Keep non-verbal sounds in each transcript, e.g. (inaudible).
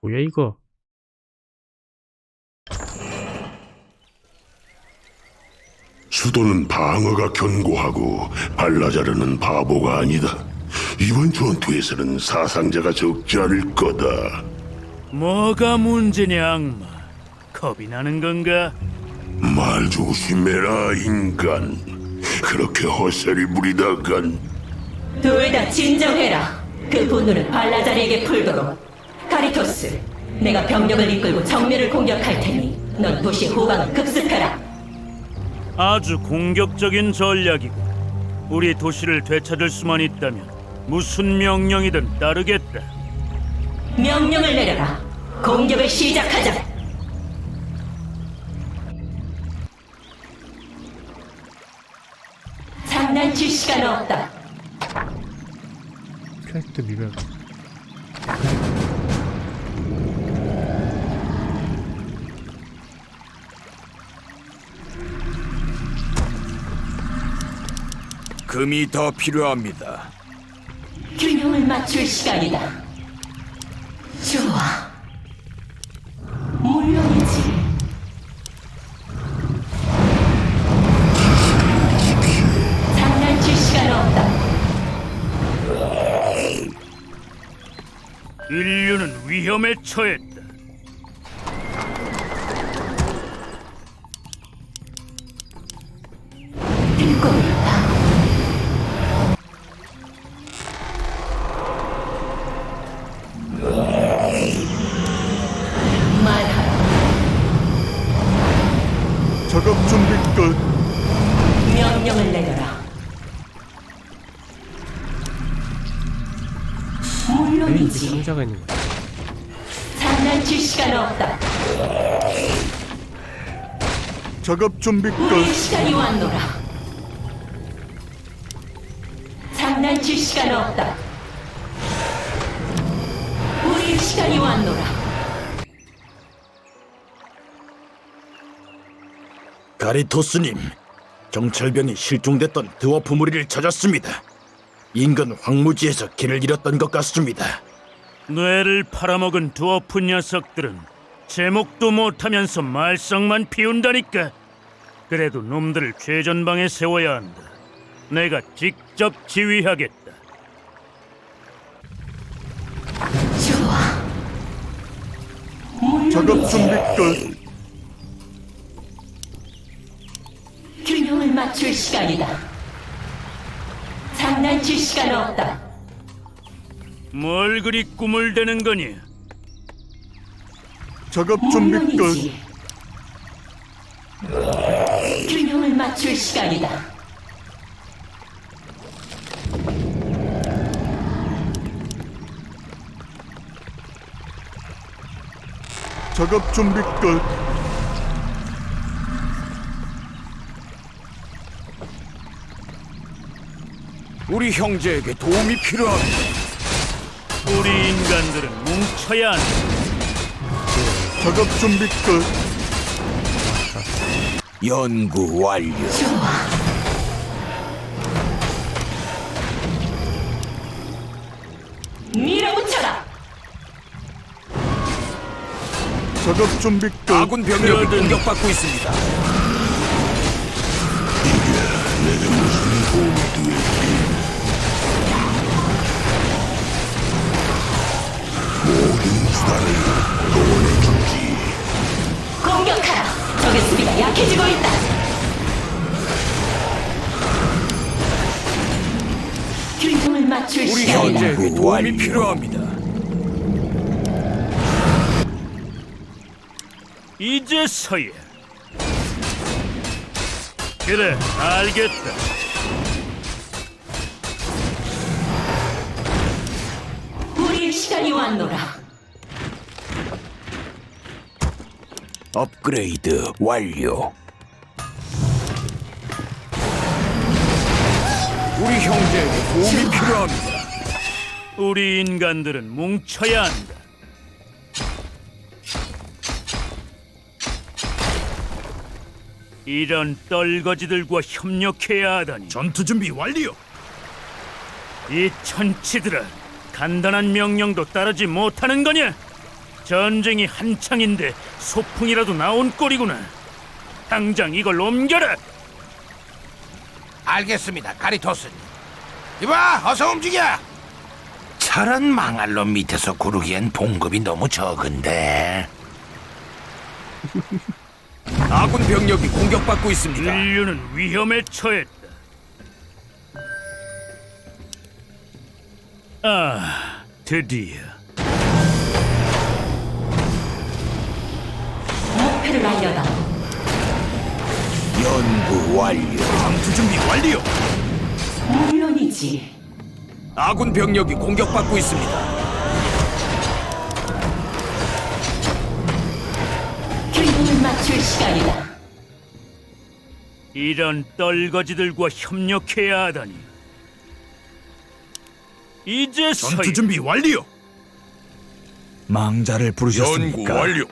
뭐야 이거? 수도는 방어가 견고하고 발라자르는 바보가 아니다. 이번 전투에서는 사상자가 적지 않을 거다. 뭐가 문제냐 악마 겁이 나는 건가? 말 조심해라 인간. 그렇게 헛소리 부리다간 둘 다 진정해라. 그 분노를 발라자리에게 풀도록. 카리토스, 내가 병력을 이끌고 정면을 공격할 테니 넌 도시 후방을 급습해라. 아주 공격적인 전략이고 우리 도시를 되찾을 수만 있다면 무슨 명령이든 따르겠다 명령을 내려라. 공격을 시작하자. 장난칠 시간 없다. 퀘스트 미별. 금이 더 필요합니다. 균형을 맞출 시간이다. 좋아. 물론이지. 장난칠 시간 없다. 인류는 위험에 처했다 작업 준비 우리의 시간이 왔노라. 장난칠 시간 없다. 우리의 시간이 왔노라. 가리토스님, 정찰병이 실종됐던 드워프 무리를 찾았습니다. 인근 황무지에서 길을 잃었던 것 같습니다. 뇌를 팔아먹은 두어프 녀석들은 제목도 못하면서 말썽만 피운다니까 그래도 놈들을 최전방에 세워야 한다 내가 직접 지휘하겠다 좋아. 작업 준비 끝. 균형을 맞출 시간이다. 장난칠 시간 없다. 뭘 그리 꿈을 대는 거니 작업 물론이지. 균형을 맞출 시간이다. 작업 준비 끝. 우리 형제에게 도움이 필요합니다. 우리 인간들은 뭉쳐야 한다 작업 준비 끝. 연구 완료. 좋아. 밀어붙여라. 작업 준비 끝. 아군 병력이 공격받고 있습니다. 공격하라. 적의 수비가 약해지고 있다. 균형을 맞출 우리 시간이다. 형제에게 도움이 필요합니다. 이제서야 그래 알겠다 우리의 시간이 왔노라. 업그레이드 완료. 우리 형제에게 도움이 필요합니다. 우리 인간들은 뭉쳐야 한다 이런 떨거지들과 협력해야 하다니 전투 준비 완료. 이 천치들아 간단한 명령도 따르지 못하는 거냐? 전쟁이 한창인데 소풍이라도 나온 꼴이구나. 당장 이걸 옮겨라. 알겠습니다, 가리토스님. 이봐, 어서 움직여. 저런 망할 놈 밑에서 구르기엔 봉급이 너무 적은데. (laughs) 아군 병력이 공격받고 있습니다. 인류는 위험에 처했다. 아, 드디어 목표를 알려다. 연구 완료. 전투 준비 완료. 물론이지. 아군 병력이 공격받고 있습니다. 균형을 맞출 시간이다. 이런 떨거지들과 협력해야 하다니. 이제서야 전투 준비 완료. 망자를 부르셨습니까? 완료.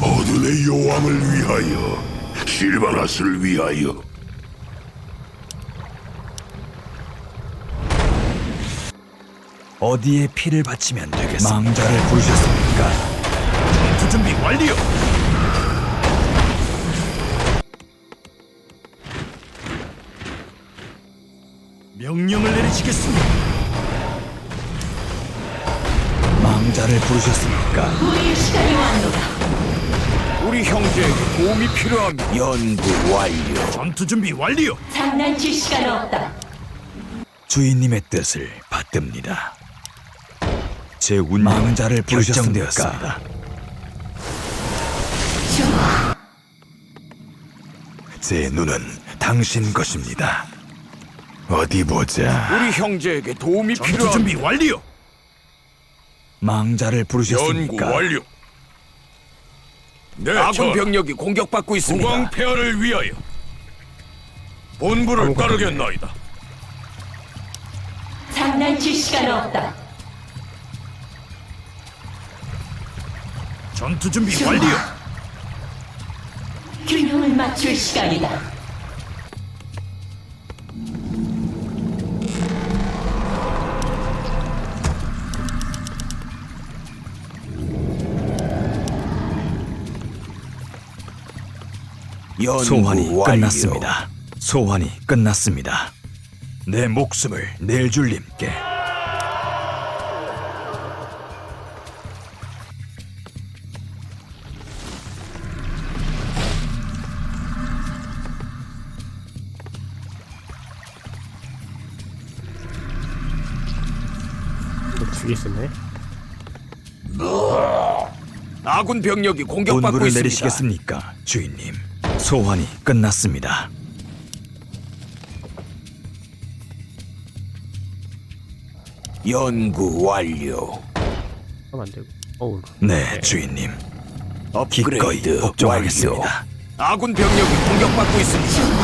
어둠의 여왕을 위하여 실바나스를 위하여 어디에 피를 바치면 되겠습니까? 망자를 부르셨습니까? 전투 준비 완료. 명령을 내리시겠습니다. 망자를 부르셨습니까? 우리의 시간이 왔노라. 우리 형제에게 도움이 필요합니다. 연구 완료. 전투 준비 완료. 장난칠 시간 없다. 주인님의 뜻을 받듭니다. 제운 망자를 부르셨습니까? 좋아. 제 눈은 당신 것입니다. 어디 보자. 우리 형제에게 도움이 전투 필요합니다. 준비 완료. 망자를 부르셨습니까? 네, 아군 병력이 공격받고 있습니다. 국왕 폐하를 위하여 본부를 따르겠나이다. 장난칠 시간 없다. 전투 준비. 완료. 균형을 맞출 시간이다. 소환이 완료. 끝났습니다. 소환이 끝났습니다. 내 목숨을 낼 줄님께 뒤에 있었네. 아군 병력이 공격받고 있습니다. 내리시겠습니까, 주인님? 소환이 끝났습니다. 연구 완료. 하면 안 되고. 어우. 네, 주인님. 기꺼이 업그레이드 복종하겠습니다. 아군 병력이 공격받고 있습니다.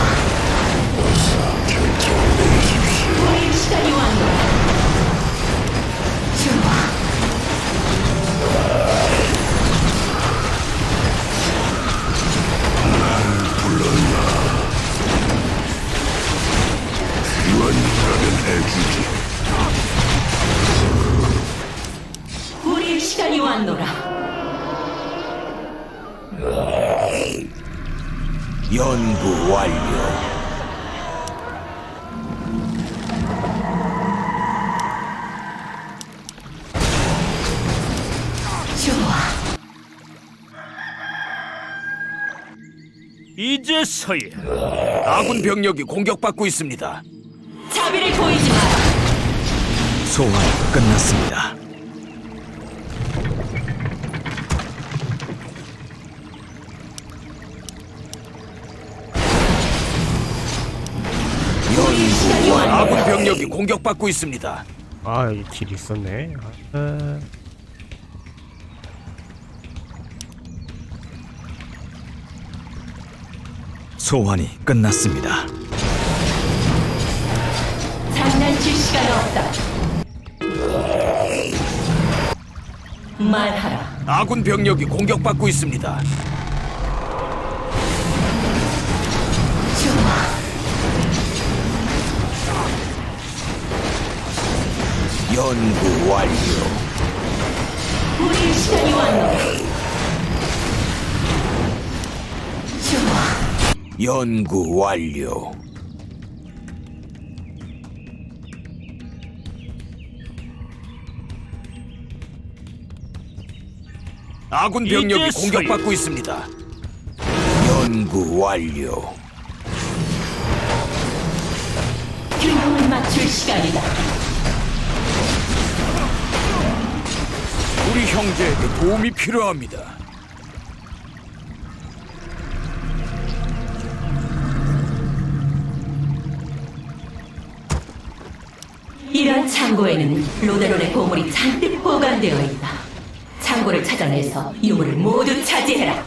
아군 병력이 공격받고 있습니다. 자비를 보이지 마라. 소환이 끝났습니다. 아군 병력이 공격받고 있습니다. 아, 딜 있었네. 아, 소환이 끝났습니다. 장난칠 시간 없다. 말하라. 아군 병력이 공격받고 있습니다. 연구 완료. 우리의 시간이 왔노 연구 완료. 아군 병력이 이제 공격받고 있습니다. 연구 완료. 균형을 맞출 시간이다. 우리 형제에게 도움이 필요합니다. 이런 창고에는 로데론의 보물이 잔뜩 보관되어 있다. 창고를 찾아내서 유물을 모두 차지해라.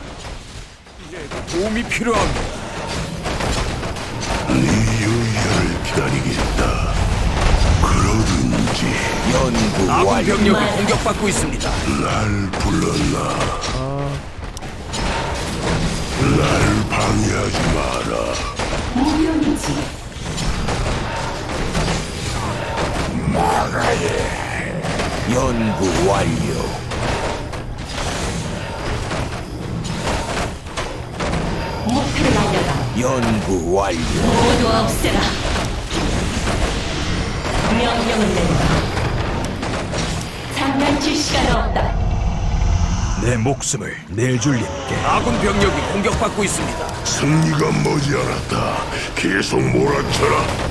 도움이 필요합니다. 네 유의를 기다리겠다. 그러든지 연구 아군 완료. 병력이 공격받고 있습니다. 날 불렀나? 날 방해하지 마라. 무용이지. 연구 완료. 목표를 알려다. 연구 완료. 모두 없애라. 명령을 내려라. 장난칠 시간 없다. 내 목숨을 내줄님께 아군 병력이 공격받고 있습니다. 승리가 머지않았다. 계속 몰아쳐라.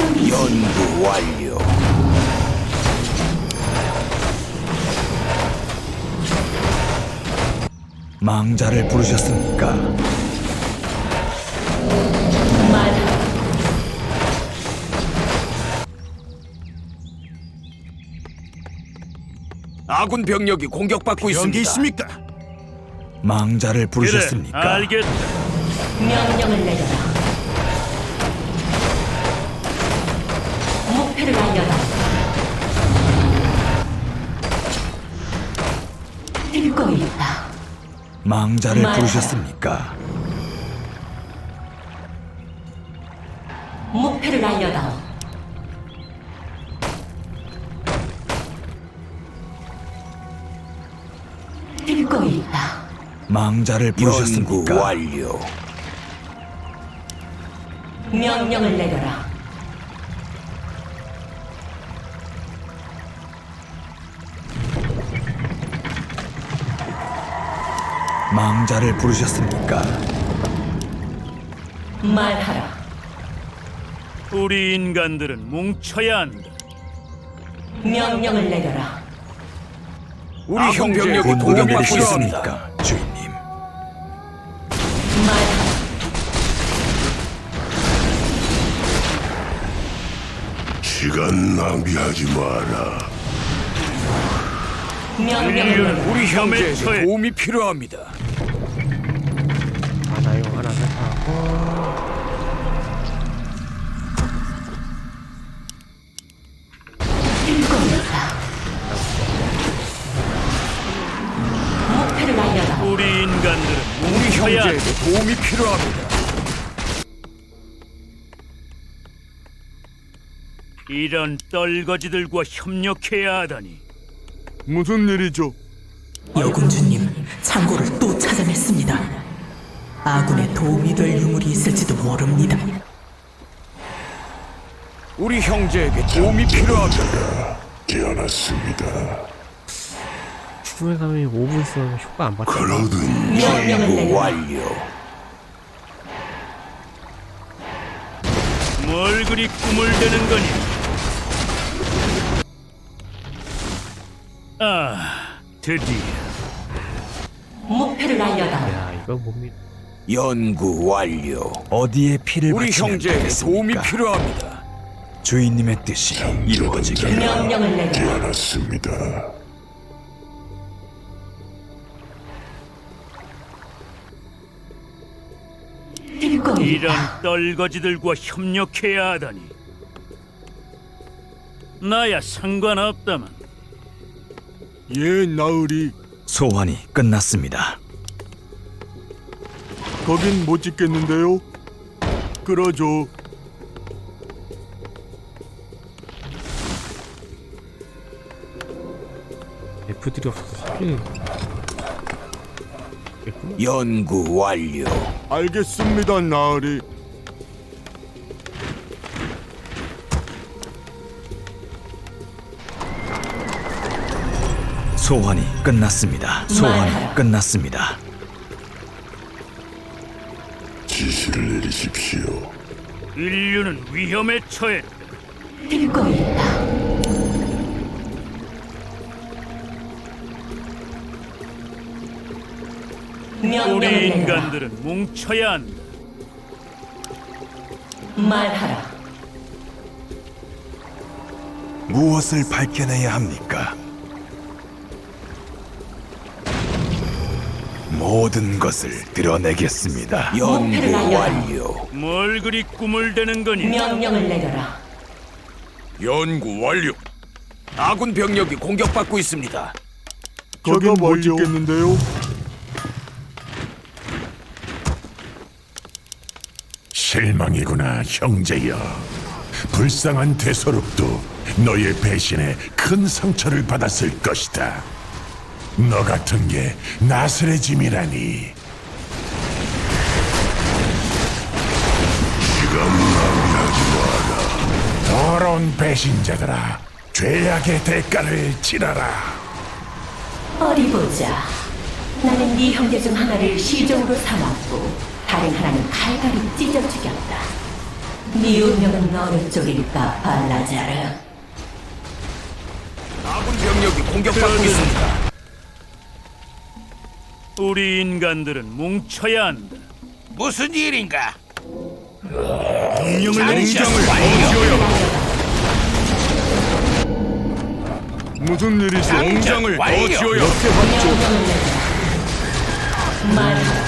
연구 완료. 망자를 부르셨습니까? 아군 병력이 공격받고 있습니다. 있습니까? 망자를 부르셨습니까? 알겠다. 명령을 내려라. 목표를 알려다. 듣고 있다. 망자를 말하라. 부르셨습니까? 목표를 알려다. 듣고 있다. 망자를 부르셨습니까? 완료. 명령을 내려라. 망자를 부르셨습니까? 말하라. 우리 인간들은 뭉쳐야 한다. 명령을 내려라. 우리 형 병력이 공격받고 있습니다. 주인님. 말하라. 시간 낭비하지 마라. 명령을 인류는. 우리 위험에 형제에게 처해 도움이 필요합니다. 하나 이거 하나 하고 듣고 있다. 목표를 알려다. 우리 인간들은 우리 한다. 형제에게 도움이 필요합니다. 이런 떨거지들과 협력해야 하다니. 무슨 일이죠? 여군주님, 창고를 또 찾아냈습니다. 아군에 도움이 될 유물이 있을지도 모릅니다. 우리 형제에게 도움이 필요합니다. 깨어났습니다. 죽음의 감이 5분 있으면 효과 안 그러든지 명령을 연구. 완료. 뭘 그리 꿈을 대는 거니? 아, 드디어 목표를 알려다. 야 이거 뭡니까 연구 완료. 어디에 피를 우리 형제에게 도움이 필요합니다. 주인님의 뜻이 이루어지게. 명령을 내려라. 깨어났습니다. 듣고 이런. 떨거지들과 협력해야 하다니. 나야 상관없다만. 예, 나으리. 소환이 끝났습니다. 거긴 못 짓겠는데요. 끌어줘. 그들이 없어서 연구 완료. 알겠습니다, 나으리. 소환이 끝났습니다. 소환이 말하라. 끝났습니다. 지시를 내리십시오. 인류는 위험에 처해 듣고 있다. 명령을 우리 내려라. 인간들은 뭉쳐야 한다. 말하라. 무엇을 밝혀내야 합니까? 모든 것을 드러내겠습니다. 목표를 연구. 완료. 뭘 그리 꿈을 대는 거니? 명령을 내려라. 연구 완료. 아군 병력이 공격받고 있습니다. 뭐뭘 짓겠는데요? 실망이구나, 형제여. 불쌍한 되소록도 너의 배신에 큰 상처를 받았을 것이다. 너 같은 게. 시간 낭비하지 마라. 더러운 배신자들아, 죄악의 대가를 치러라. 어디 보자. 나는 네 형제 중 하나를 시종으로 삼았고 다른 하나는 칼갈이 찢어 죽였다. 네 운명은 어느 쪽일까, 발라자르? 아군 병력이 공격받고 있습니다. 우리 인간들은 뭉쳐야 한다. 무슨 일인가? 명령을 장전 무슨 일이죠? 공장을 완료. 이렇게 하죠. 명령을 내려라. 말하라.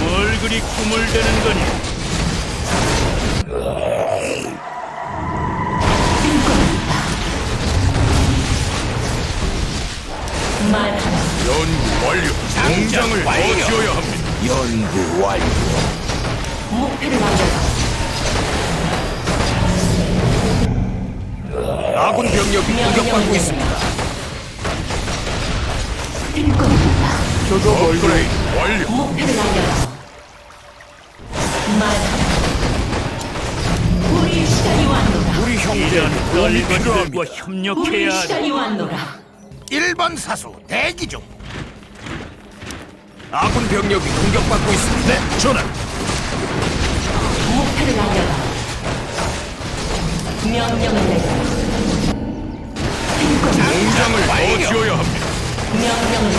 뭘 그리 꿈을 대는 거니? 말하라. 연구 완료. 장전 완료. 합니다. 연구 완료. 목표를 알려라. 아군 병력이 공격받고 있습니다. 있다. 저거 뭘 완료. 목표를 알려라. 말하라. 우리 시간이 왔노라. 우리 형제 이런 도움이 널것들과 필요합니다. 우리 협력해야 한다. 시간이 왔노라. 1번 사수 대기 중. 아군 병력이 공격받고 있습니다. 네, 전하. 목표를 알려라. 명령을 내려라. 공장을 완료. 더 지어야 합니다. 명령을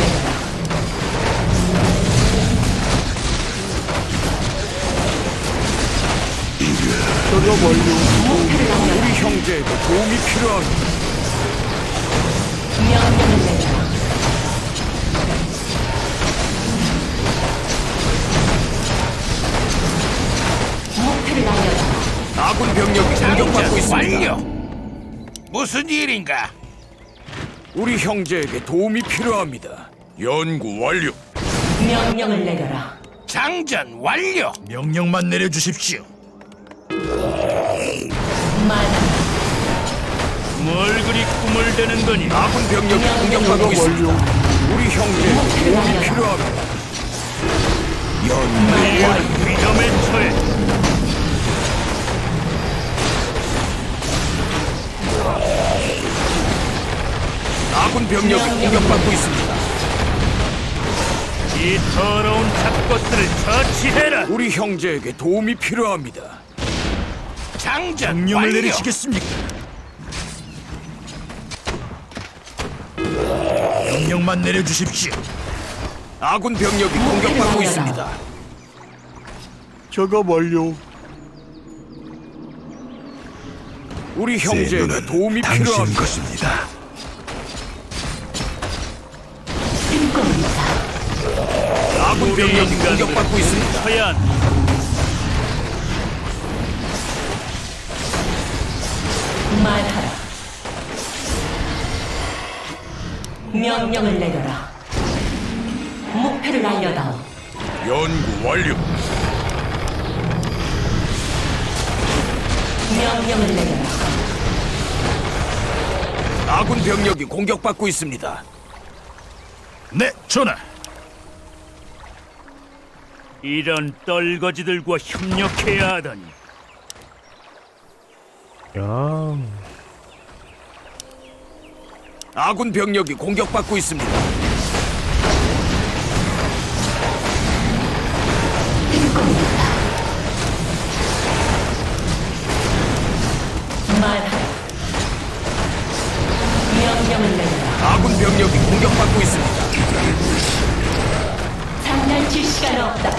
뭘요? 목표를 알려라. 우리 형제에게 도움이 필요합니다. 아군 병력이 공격받고 있습니다. 완료. 무슨 일인가? 우리 형제에게 도움이 필요합니다. 연구 완료. 명령을 내려라. 장전 완료. 명령만 내려주십시오. 말하라. 뭘 그리 꿈을 대는 거니? 아군 병력이 공격받고 있습니다. 우리 형제에게 도움이 필요합니다. 연구 인류는 위험에 처해 아군 병력이 공격받고 있습니다. 이 더러운 잡것들을 처치해라. 우리 형제에게 도움이 필요합니다. 장전 명령을 완료. 내리시겠습니까? 명령만 내려주십시오. 아군 병력이 공격받고 있습니다. 저거 뭘요? 우리 형제에게 도움이 필요합니다. 것입니다. 아군 병력이 공격받고 있습니다. 뭉쳐야 명령을 내려라. 목표를 알려다오. 연구 완료. 명령을 내려라. 아군 병력이 공격받고 있습니다. 네, 전하. 이런 떨거지들과 협력해야 하다니. 야, 아군 병력이 공격받고 있습니다. 명령을. 아군 병력이 공격받고 있습니다. 장난칠 시간 없다.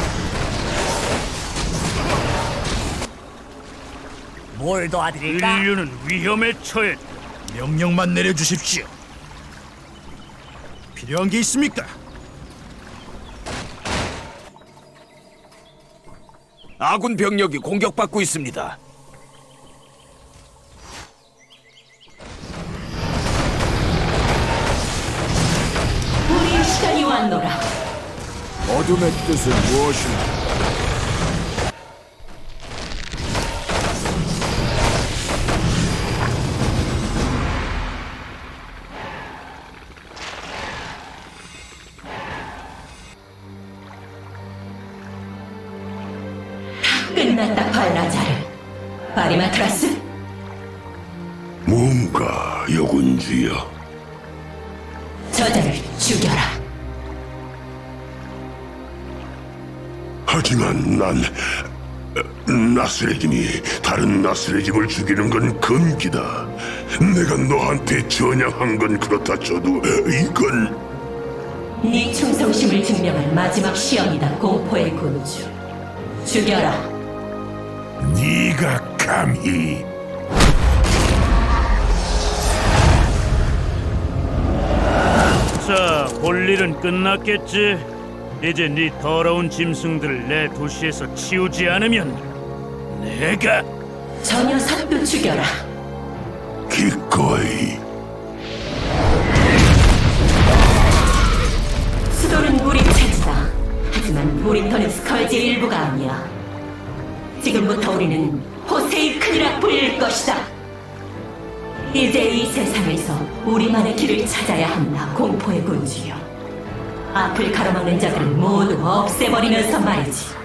뭘 도와드릴까? 인류는 위험에 처해. 명령만 내려주십시오. 필요한 게 있습니까? 아군 병력이 공격받고 있습니다. 우리의 시간이 왔노라. 어둠의 뜻은 무엇인가? 끝났다, 발라자르. 바리마트라스, 뭔가 여군주여 저자를 죽여라. 하지만 난 나스레짐이 다른 나스레짐을 죽이는 건 금기다 내가 너한테 전향한 건 그렇다 쳐도 이건 네 충성심을 증명할 마지막 시험이다, 공포의 군주. 죽여라. 감히 자, 볼 일은 끝났겠지. 이제 네 더러운 짐승들을 내 도시에서 치우지 않으면 내가 저 녀석도 죽여라. 기꺼이 수도는 우리 차지다. 하지만 우리터는 스컬지의 일부가 아니야. 지금부터 우리는 호세이큰이라 불릴 것이다. 이제 이 세상에서 우리만의 길을 찾아야 한다, 공포의 군주여. 앞을 가로막는 자들을 모두 없애버리면서 말이지.